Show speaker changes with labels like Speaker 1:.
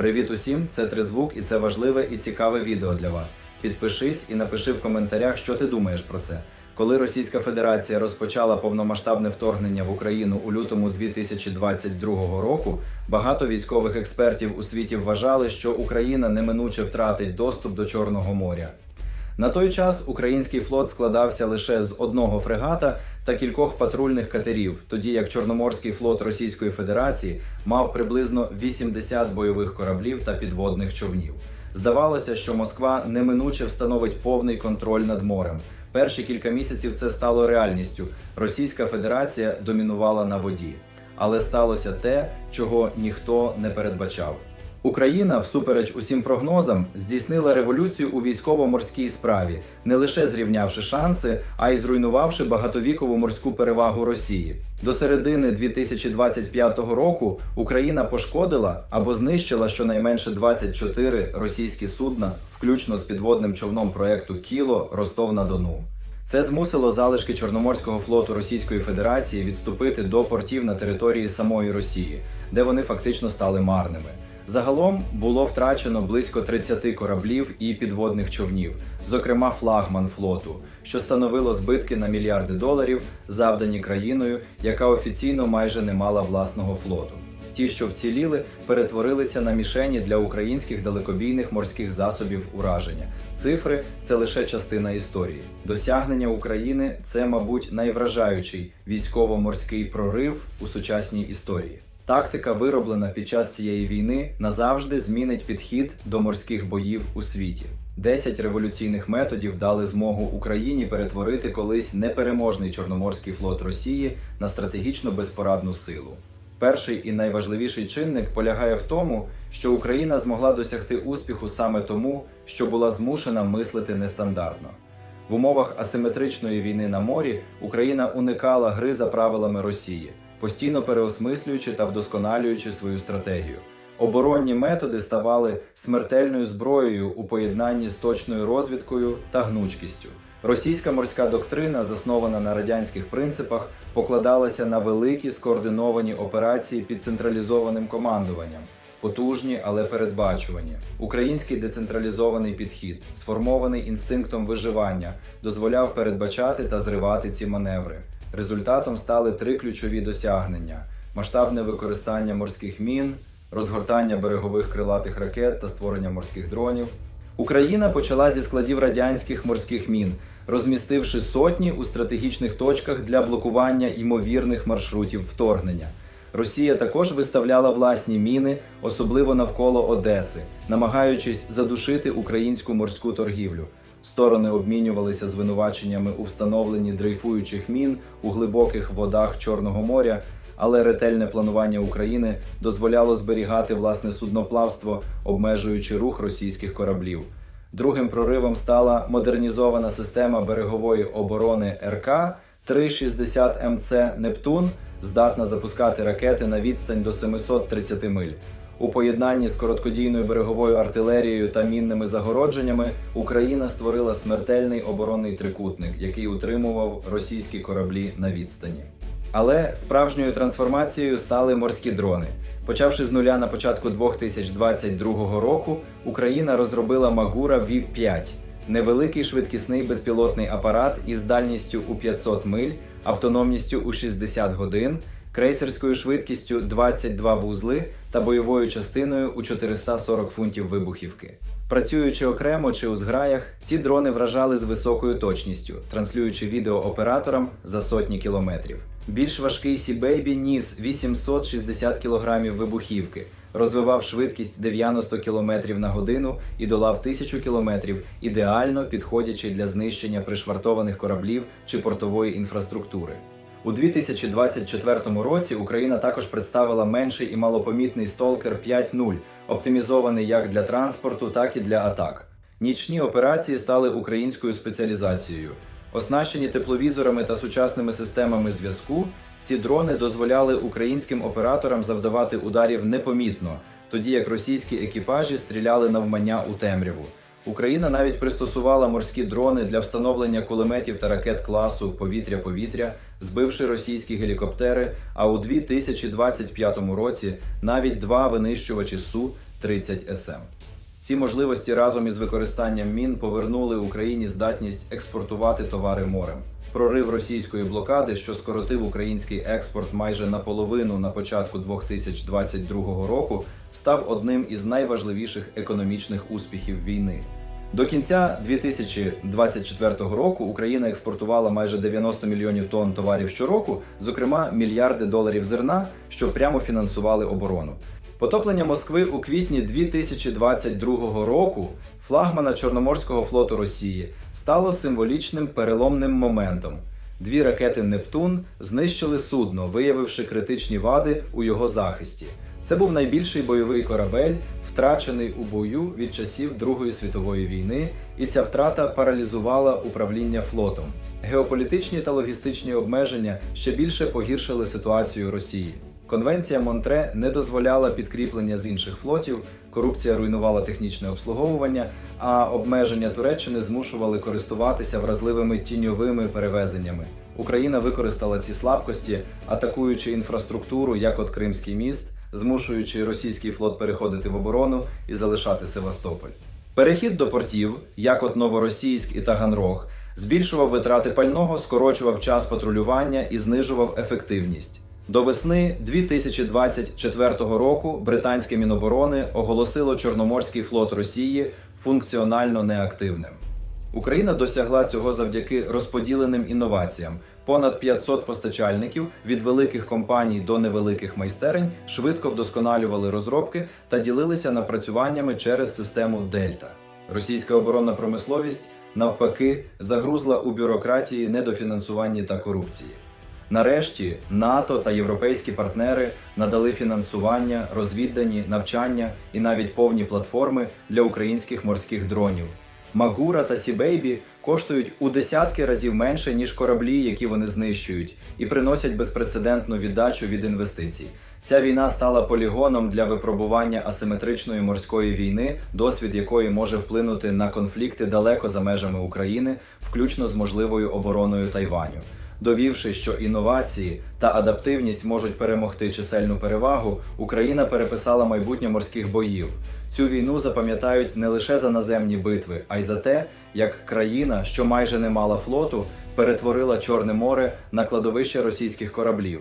Speaker 1: Привіт усім! Це Тризвук і це важливе і цікаве відео для вас. Підпишись і напиши в коментарях, що ти думаєш про це. Коли Російська Федерація розпочала повномасштабне вторгнення в Україну у лютому 2022 року, багато військових експертів у світі вважали, що Україна неминуче втратить доступ до Чорного моря. На той час український флот складався лише з одного фрегата та кількох патрульних катерів, тоді як Чорноморський флот Російської Федерації мав приблизно 80 бойових кораблів та підводних човнів. Здавалося, що Москва неминуче встановить повний контроль над морем. Перші кілька місяців це стало реальністю. Російська Федерація домінувала на воді, але сталося те, чого ніхто не передбачав. Україна, всупереч усім прогнозам, здійснила революцію у військово-морській справі, не лише зрівнявши шанси, а й зруйнувавши багатовікову морську перевагу Росії. До середини 2025 року Україна пошкодила або знищила щонайменше 24 російські судна, включно з підводним човном проекту Кіло Ростов на Дону. Це змусило залишки Чорноморського флоту Російської Федерації відступити до портів на території самої Росії, де вони фактично стали марними. Загалом було втрачено близько 30 кораблів і підводних човнів, зокрема флагман флоту, що становило збитки на мільярди доларів, завдані країною, яка офіційно майже не мала власного флоту. Ті, що вціліли, перетворилися на мішені для українських далекобійних морських засобів ураження. Цифри це лише частина історії. Досягнення України це, мабуть, найвражаючий військово-морський прорив у сучасній історії. Тактика, вироблена під час цієї війни, назавжди змінить підхід до морських боїв у світі. Десять революційних методів дали змогу Україні перетворити колись непереможний Чорноморський флот Росії на стратегічно безпорадну силу. Перший і найважливіший чинник полягає в тому, що Україна змогла досягти успіху саме тому, що була змушена мислити нестандартно. В умовах асиметричної війни на морі Україна уникала гри за правилами Росії, постійно переосмислюючи та вдосконалюючи свою стратегію. Оборонні методи ставали смертельною зброєю у поєднанні з точною розвідкою та гнучкістю. Російська морська доктрина, заснована на радянських принципах, покладалася на великі скоординовані операції під централізованим командуванням, потужні, але передбачувані. Український децентралізований підхід, сформований інстинктом виживання, дозволяв передбачати та зривати ці маневри. Результатом стали три ключові досягнення: масштабне використання морських мін, розгортання берегових крилатих ракет та створення морських дронів. Україна почала зі складів радянських морських мін, розмістивши сотні у стратегічних точках для блокування ймовірних маршрутів вторгнення. Росія також виставляла власні міни, особливо навколо Одеси, намагаючись задушити українську морську торгівлю. Сторони обмінювалися звинуваченнями у встановленні дрейфуючих мін у глибоких водах Чорного моря, але ретельне планування України дозволяло зберігати власне судноплавство, обмежуючи рух російських кораблів. Другим проривом стала модернізована система берегової оборони РК 360 МЦ Нептун, здатна запускати ракети на відстань до 730 миль. У поєднанні з короткодійною береговою артилерією та мінними загородженнями Україна створила смертельний оборонний трикутник, який утримував російські кораблі на відстані. Але справжньою трансформацією стали морські дрони. Почавши з нуля на початку 2022 року, Україна розробила Магура вів 5 невеликий швидкісний безпілотний апарат із дальністю у 500 миль, автономністю у 60 годин, крейсерською швидкістю 22 вузли та бойовою частиною у 440 фунтів вибухівки. Працюючи окремо чи у зграях, ці дрони вражали з високою точністю, транслюючи відео операторам за сотні кілометрів. Більш важкий Сі-Бейбі ніс 860 кг вибухівки, розвивав швидкість 90 км на годину і долав 1000 км, ідеально підходячи для знищення пришвартованих кораблів чи портової інфраструктури. У 2024 році Україна також представила менший і малопомітний Stalker 5.0, оптимізований як для транспорту, так і для атак. Нічні операції стали українською спеціалізацією. Оснащені тепловізорами та сучасними системами зв'язку, ці дрони дозволяли українським операторам завдавати ударів непомітно, тоді як російські екіпажі стріляли навмання у темряву. Україна навіть пристосувала морські дрони для встановлення кулеметів та ракет класу повітря-повітря, збивши російські гелікоптери. А у 2025 році навіть два винищувачі Су 30 СМ. Ці можливості разом із використанням мін повернули Україні здатність експортувати товари морем. Прорив російської блокади, що скоротив український експорт майже наполовину на початку 2022 року, став одним із найважливіших економічних успіхів війни. До кінця 2024 року Україна експортувала майже 90 мільйонів тонн товарів щороку, зокрема мільярди доларів зерна, що прямо фінансували оборону. Потоплення Москви у квітні 2022 року флагмана Чорноморського флоту Росії стало символічним переломним моментом. Дві ракети Нептун знищили судно, виявивши критичні вади у його захисті. Це був найбільший бойовий корабель, втрачений у бою від часів Другої світової війни, і ця втрата паралізувала управління флотом. Геополітичні та логістичні обмеження ще більше погіршили ситуацію Росії. Конвенція Монтре не дозволяла підкріплення з інших флотів, корупція руйнувала технічне обслуговування, а обмеження Туреччини змушували користуватися вразливими тіньовими перевезеннями. Україна використала ці слабкості, атакуючи інфраструктуру, як от Кримський міст, змушуючи російський флот переходити в оборону і залишати Севастополь. Перехід до портів, як от Новоросійськ і Таганрог, збільшував витрати пального, скорочував час патрулювання і знижував ефективність. До весни 2024 року британське Міноборони оголосило Чорноморський флот Росії функціонально неактивним. Україна досягла цього завдяки розподіленим інноваціям. Понад 500 постачальників від великих компаній до невеликих майстерень швидко вдосконалювали розробки та ділилися напрацюваннями через систему Дельта. Російська оборонна промисловість навпаки загрузла у бюрократії, недофінансуванні та корупції. Нарешті НАТО та європейські партнери надали фінансування, розвіддані, навчання і навіть повні платформи для українських морських дронів. Магура та Сібейбі коштують у десятки разів менше ніж кораблі, які вони знищують, і приносять безпрецедентну віддачу від інвестицій. Ця війна стала полігоном для випробування асиметричної морської війни, досвід якої може вплинути на конфлікти далеко за межами України, включно з можливою обороною Тайваню. Довівши, що інновації та адаптивність можуть перемогти чисельну перевагу, Україна переписала майбутнє морських боїв. Цю війну запам'ятають не лише за наземні битви, а й за те, як країна, що майже не мала флоту, перетворила Чорне море на кладовище російських кораблів.